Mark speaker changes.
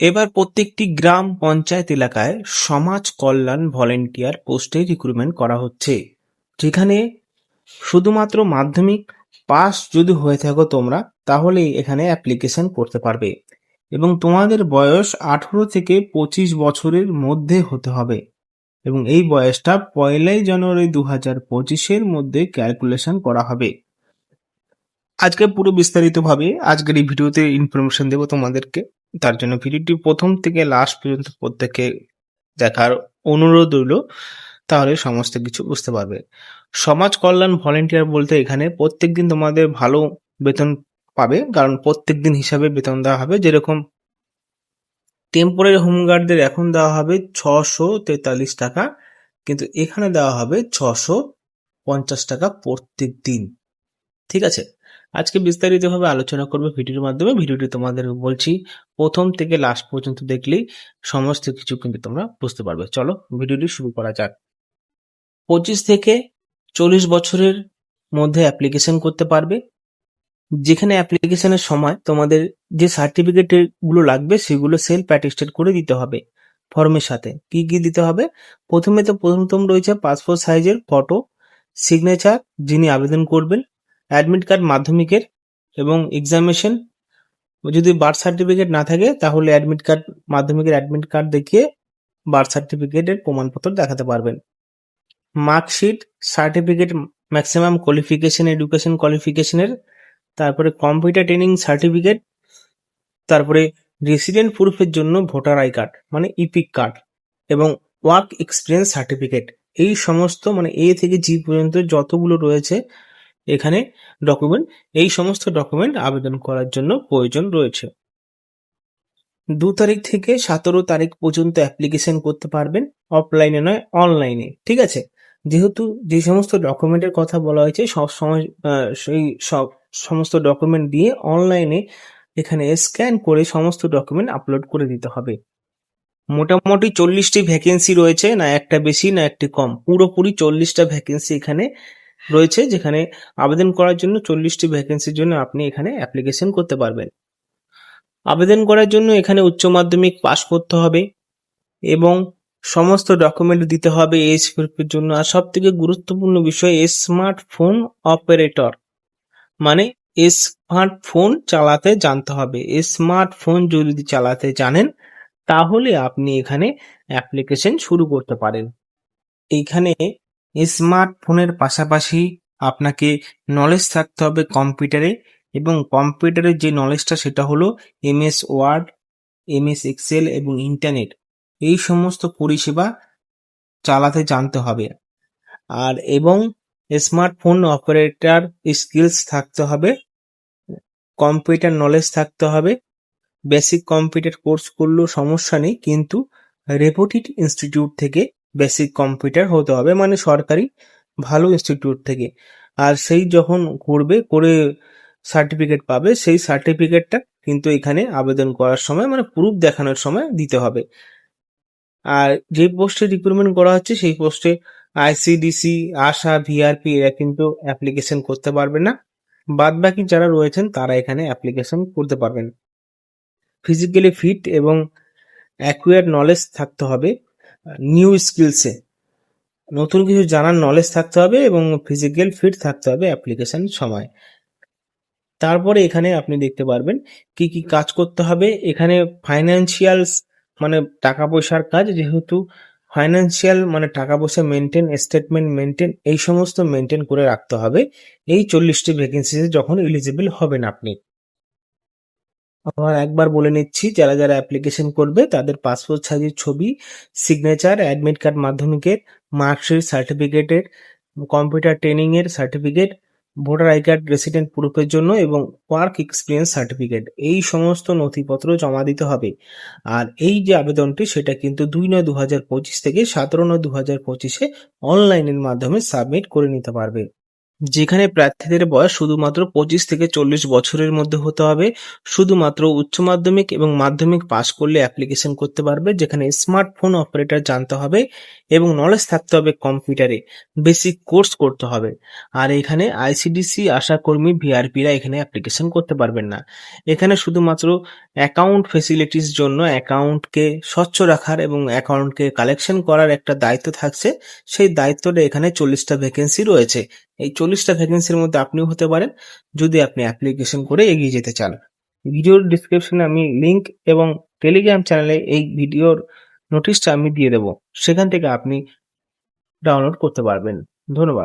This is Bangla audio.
Speaker 1: এবার প্রত্যেকটি গ্রাম পঞ্চায়েত এলাকায় সমাজ কল্যাণ ভলেন্টিয়ার পোস্টে রিক্রুটমেন্ট করা হচ্ছে। যেখানে শুধুমাত্র মাধ্যমিক পাস যদি হয়ে থাকো তোমরা, তাহলে এখানে অ্যাপ্লিকেশন করতে পারবে এবং তোমাদের বয়স আঠেরো থেকে পঁচিশ বছরের মধ্যে হতে হবে এবং এই বয়সটা পয়লাই জানুয়ারি দু হাজার পঁচিশের মধ্যে ক্যালকুলেশন করা হবে। আজকে পুরো বিস্তারিতভাবে আজকের এই ভিডিওতে ইনফরমেশন দেবো তোমাদেরকে। তার জন্য ভিডিওটি প্রথম থেকে লাস্ট পর্যন্ত প্রত্যেকে দেখার অনুরোধ রইল, তাহলে সমস্ত কিছু বুঝতে পারবে। সমাজ কল্যাণ ভলেন্টিয়ার বলতে এখানে প্রত্যেক দিন তোমাদের ভালো বেতন পাবে, কারণ প্রত্যেক দিন হিসাবে বেতন দেওয়া হবে। যেরকম টেম্পোরারি হোমগার্ডদের এখন দেওয়া হবে ছশো তেতাল্লিশ টাকা, কিন্তু এখানে দেওয়া হবে ছশো পঞ্চাশ টাকা প্রত্যেক দিন ঠিক আছে? আজকে বিস্তারিতভাবে আলোচনা করবে ভিডিওর মাধ্যমে। ভিডিওটি তোমাদের বলছি, প্রথম থেকে লাস্ট পর্যন্ত দেখলেই সমস্ত কিছু কিন্তু তোমরা বুঝতে পারবে। চলো ভিডিওটি শুরু করা যাক। পঁচিশ থেকে চল্লিশ বছরের মধ্যে অ্যাপ্লিকেশন করতে পারবে। যেখানে অ্যাপ্লিকেশনের সময় তোমাদের যে সার্টিফিকেটগুলো লাগবে, সেগুলো সেলফ অ্যাটেস্টেড করে দিতে হবে ফর্মের সাথে। কি কি দিতে হবে? প্রথমে তো প্রথমতম রয়েছে পাসপোর্ট সাইজের ফটো সিগনেচার যিনি আবেদন করবেন অ্যাডমিট কার্ড মাধ্যমিকের এবং এক্সামিনেশন যদি বার্থ সার্টিফিকেট না থাকে, তাহলে অ্যাডমিট কার্ড, মাধ্যমিকের অ্যাডমিট কার্ড দেখিয়ে বার্থ সার্টিফিকেটের প্রমাণপত্র দেখাতে পারবেন। Marksheet certificate maximum qualification education কোয়ালিফিকেশনের তারপরে কম্পিউটার ট্রেনিং সার্টিফিকেট তারপরে রেসিডেন্ট প্রুফের জন্য ভোটার আই কার্ড মানে ইপিক কার্ড এবং ওয়ার্ক এক্সপিরিয়েন্স সার্টিফিকেট এই সমস্ত মানে এ থেকে জি পর্যন্ত যতগুলো রয়েছে এখানে ডকুমেন্ট এই সমস্ত ডকুমেন্ট আবেদন করার জন্য প্রয়োজন রয়েছে। দু তারিখ থেকে সতেরো তারিখ পর্যন্ত অ্যাপ্লিকেশন করতে পারবেন অফলাইনে নয় অনলাইনে ঠিক আছে? যেহেতু যে সমস্ত ডকুমেন্টের কথা বলা হয়েছে, সব সময় সেই সব সমস্ত ডকুমেন্ট দিয়ে অনলাইনে এখানে স্ক্যান করে সমস্ত ডকুমেন্ট আপলোড করে দিতে হবে। মোটামুটি চল্লিশটি ভ্যাকেন্সি রয়েছে, না একটা বেশি, না একটি কম। পুরোপুরি চল্লিশটা ভ্যাকেন্সি এখানে রয়েছে, যেখানে আবেদন করার জন্য চল্লিশটি ভ্যাকেন্সির জন্য আপনি এখানে অ্যাপ্লিকেশন করতে পারবেন। আবেদন করার জন্য এখানে উচ্চ মাধ্যমিক পাশ করতে হবে এবং সমস্ত ডকুমেন্ট দিতে হবে এইচ গ্রুপের জন্য। আর সব থেকে গুরুত্বপূর্ণ বিষয় স্মার্টফোন অপারেটর মানে স্মার্টফোন চালাতে জানতে হবে। স্মার্টফোন যদি চালাতে জানেন, তাহলে আপনি এখানে অ্যাপ্লিকেশন শুরু করতে পারেন। এইখানে স্মার্টফোনের পাশাপাশি আপনাকে নলেজ থাকতে হবে কম্পিউটারে এবং কম্পিউটারের যে নলেজটা সেটা হলো এমএস ওয়ার্ড এমএস এক্সেল এবং ইন্টারনেট এই সমস্ত পরিষেবা চালাতে জানতে হবে। আর এবং স্মার্টফোন অপারেটর স্কিলস থাকতে হবে কম্পিউটার নলেজ থাকতে হবে। বেসিক কম্পিউটার কোর্স করলেও সমস্যা নেই, কিন্তু রেপুটেড ইনস্টিটিউট থেকে বেসিক কম্পিউটার হতে হবে মানে সরকারি ভালো ইনস্টিটিউট থেকে। আর সেই যখন করবে, করে সার্টিফিকেট পাবে, সেই সার্টিফিকেটটা কিন্তু এখানে আবেদন করার সময় মানে প্রুফ দেখানোর সময় দিতে হবে। আর যে পোস্টে রিক্রুটমেন্ট করা হচ্ছে, সেই পোস্টে আইসিডিসি আশা ভিআরপি এরা কিন্তু অ্যাপ্লিকেশন করতে পারবে না। বাদ বাকি যারা রয়েছেন, তারা এখানে অ্যাপ্লিকেশন করতে পারবেন। ফিজিক্যালি ফিট এবং অ্যাকুয়ার নলেজ থাকতে হবে। নিউ স্কিলসে নতুন কিছু জানার নলেজ থাকতে হবে এবং ফিজিক্যাল ফিট থাকতে হবে অ্যাপ্লিকেশন সময়। তারপরে এখানে আপনি দেখতে পারবেন কি কি কাজ করতে হবে। এখানে ফাইন্যান্সিয়াল মানে টাকা পয়সার কাজ, যেহেতু ফাইন্যান্সিয়াল মানে টাকা পয়সা মেনটেন স্টেটমেন্ট মেনটেন এই সমস্ত মেনটেন করে রাখতে হবে। এই চল্লিশটি ভ্যাকেন্সিতে যখন এলিজিবল হবেন আপনি। আবার একবার বলে নিচ্ছি, যারা যারা অ্যাপ্লিকেশন করবে, তাদের পাসপোর্ট সাইজের ছবি সিগনেচার অ্যাডমিট কার্ড মাধ্যমিকের মার্কশিট সার্টিফিকেটের কম্পিউটার ট্রেনিং এর certificate voter I card resident প্রুফের জন্য এবং ওয়ার্ক এক্সপিরিয়েন্স সার্টিফিকেট এই সমস্ত নথিপত্র জমা দিতে হবে। আর এই যে আবেদনটি, সেটা কিন্তু দুই নয় দু হাজার পঁচিশ থেকে সতেরো নয় দু হাজার পঁচিশে অনলাইনের মাধ্যমে সাবমিট করে নিতে পারবে। যেখানে প্রার্থীদের বয়স শুধুমাত্র পঁচিশ থেকে চল্লিশ বছরের মধ্যে হতে হবে। শুধুমাত্র উচ্চ মাধ্যমিক এবং মাধ্যমিক পাশ করলে অ্যাপ্লিকেশন করতে পারবে, যেখানে স্মার্টফোন অপারেটর জানতে হবে এবং নলেজ থাকতে হবে কম্পিউটারে বেসিক কোর্স করতে হবে। আর এখানে আইসিডিসি আশাকর্মী ভিআরপিরা এখানে অ্যাপ্লিকেশন করতে পারবেন না। এখানে শুধুমাত্র অ্যাকাউন্ট ফেসিলিটিস জন্য অ্যাকাউন্টকে স্বচ্ছ রাখার এবং অ্যাকাউন্টকে কালেকশন করার একটা দায়িত্ব থাকছে। সেই দায়িত্বটা এখানে চল্লিশটা ভ্যাকেন্সি রয়েছে। এই চল্লিশটা ভ্যাকেন্সির মধ্যে আপনিও হতে পারেন, যদি আপনি অ্যাপ্লিকেশন করে এগিয়ে যেতে চান। ভিডিওর ডিসক্রিপশনে আমি লিঙ্ক এবং টেলিগ্রাম চ্যানেলে এই ভিডিওর নোটিশটা আমি দিয়ে দেবো। সেখান থেকে আপনি ডাউনলোড করতে পারবেন। ধন্যবাদ।